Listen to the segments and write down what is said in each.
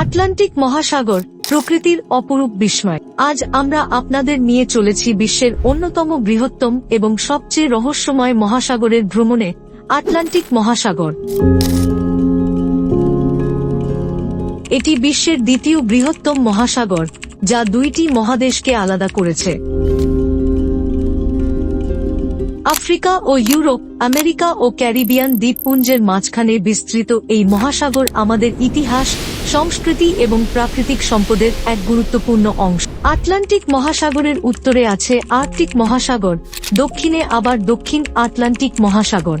Atlantic মহাসাগর প্রকৃতির অপরূপ বিস্ময়। আজ আমরা আপনাদের নিয়ে চলেছি বিশ্বের অন্যতম বৃহত্তম এবং সবচেয়ে রহস্যময় মহাসাগরের ভ্রমণে আটলান্টিক মহাসাগর। এটি বিশ্বের দ্বিতীয় বৃহত্তম মহাসাগর, যা দুইটি মহাদেশকে আলাদা করেছে। আফ্রিকা ও ইউরোপ, আমেরিকা ও ক্যারিবিয়ান দ্বীপপুঞ্জের মাঝখানে বিস্তৃত এই মহাসাগর আমাদের ইতিহাস, সংস্কৃতি এবং প্রাকৃতিক সম্পদের এক গুরুত্বপূর্ণ অংশ। আটলান্টিক মহাসাগরের উত্তরে আছে আর্কটিক মহাসাগর, দক্ষিণে আবার দক্ষিণ আটলান্টিক মহাসাগর।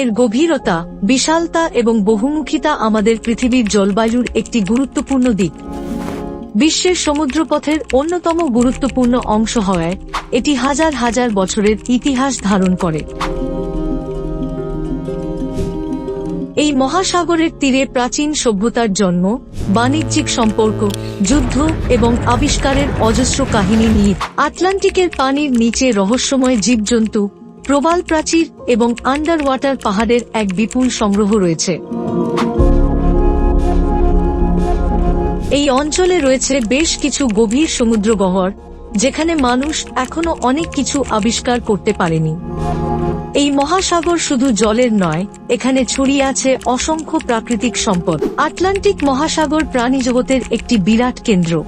এর গভীরতা, বিশালতা এবং বহুমুখিতা আমাদের পৃথিবীর জলবায়ুর একটি গুরুত্বপূর্ণ দিক। বিশ্বের সমুদ্রপথের অন্যতম গুরুত্বপূর্ণ অংশ হওয়ায় এটি হাজার হাজার বছরের ইতিহাস ধারণ করে। এই মহাসাগরের তীরে প্রাচীন সভ্যতার জন্ম, বাণিজ্যিক সম্পর্ক, যুদ্ধ এবং আবিষ্কারের অজস্র কাহিনী নিয়ে আটলান্টিকের পানির নিচে রহস্যময় জীবজন্তু, প্রবাল প্রাচীর এবং আন্ডার ওয়াটার পাহাড়ের এক বিপুল সংগ্রহ রয়েছে। এই অঞ্চলে রয়েছে বেশ কিছু গভীর সমুদ্র সমুদ্রগহ্বর, যেখানে মানুষ এখনও অনেক কিছু আবিষ্কার করতে পারেনি। এই মহাসাগর শুধু জলের নয়, এখানে ছড়িয়ে আছে অসংখ্য প্রাকৃতিক সম্পদ। আটলান্টিক মহাসাগর প্রাণীজগতের একটি বিরাট কেন্দ্র।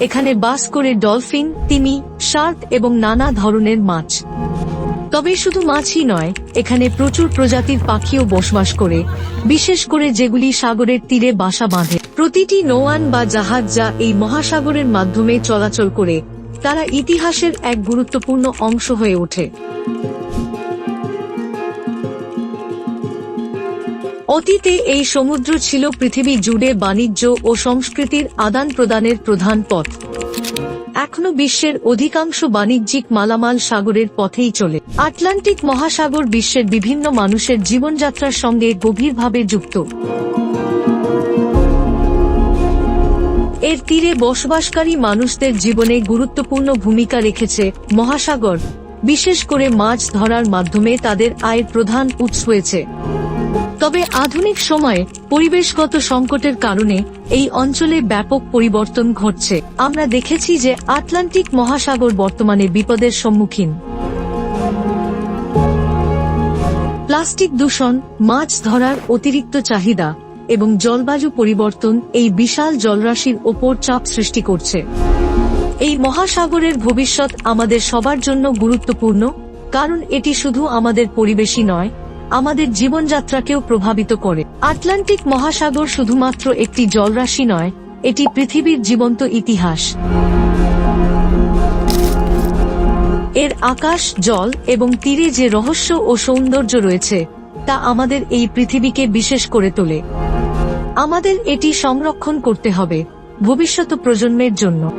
এখানে বাস করে ডলফিন, তিমি, শার্ক এবং নানা ধরনের মাছ। তবে শুধু মাছই নয়, এখানে প্রচুর প্রজাতির পাখিও বসবাস করে, বিশেষ করে যেগুলি সাগরের তীরে বাসা বাঁধে। প্রতিটি নৌয়ান বা জাহাজ যা এই মহাসাগরের মাধ্যমে চলাচল করে, তারা ইতিহাসের এক গুরুত্বপূর্ণ অংশ হয়ে ওঠে। অতীতে এই সমুদ্র ছিল পৃথিবী জুড়ে বাণিজ্য ও সংস্কৃতির আদান প্রদানের প্রধান পথ। এখনও বিশ্বের অধিকাংশ বাণিজ্যিক মালামাল সাগরের পথেই চলে। আটলান্টিক মহাসাগর বিশ্বের বিভিন্ন মানুষের জীবনযাত্রার সঙ্গে গভীরভাবে যুক্ত। এর তীরে বসবাসকারী মানুষদের জীবনে গুরুত্বপূর্ণ ভূমিকা রেখেছে মহাসাগর। বিশেষ করে মাছ ধরার মাধ্যমে তাদের আয়ের প্রধান উৎস হয়েছে। তবে আধুনিক সময়ে পরিবেশগত সংকটের কারণে এই অঞ্চলে ব্যাপক পরিবর্তন ঘটছে। আমরা দেখেছি যে আটলান্টিক মহাসাগর বর্তমানে বিপদের সম্মুখীন। প্লাস্টিক দূষণ, মাছ ধরার অতিরিক্ত চাহিদা এবং জলবায়ু পরিবর্তন এই বিশাল জলরাশির ওপর চাপ সৃষ্টি করছে। এই মহাসাগরের ভবিষ্যৎ আমাদের সবার জন্য গুরুত্বপূর্ণ, কারণ এটি শুধু আমাদের পরিবেশই নয় আমাদের জীবনযাত্রাকেও প্রভাবিত করে। আটলান্টিক মহাসাগর শুধুমাত্র একটি জলরাশি নয়, এটি পৃথিবীর জীবন্ত ইতিহাস। এর আকাশ, জল এবং তীরে যে রহস্য ও সৌন্দর্য রয়েছে, তা আমাদের এই পৃথিবীকে বিশেষ করে তোলে। আমাদের এটি সংরক্ষণ করতে হবে ভবিষ্যৎ প্রজন্মের জন্য।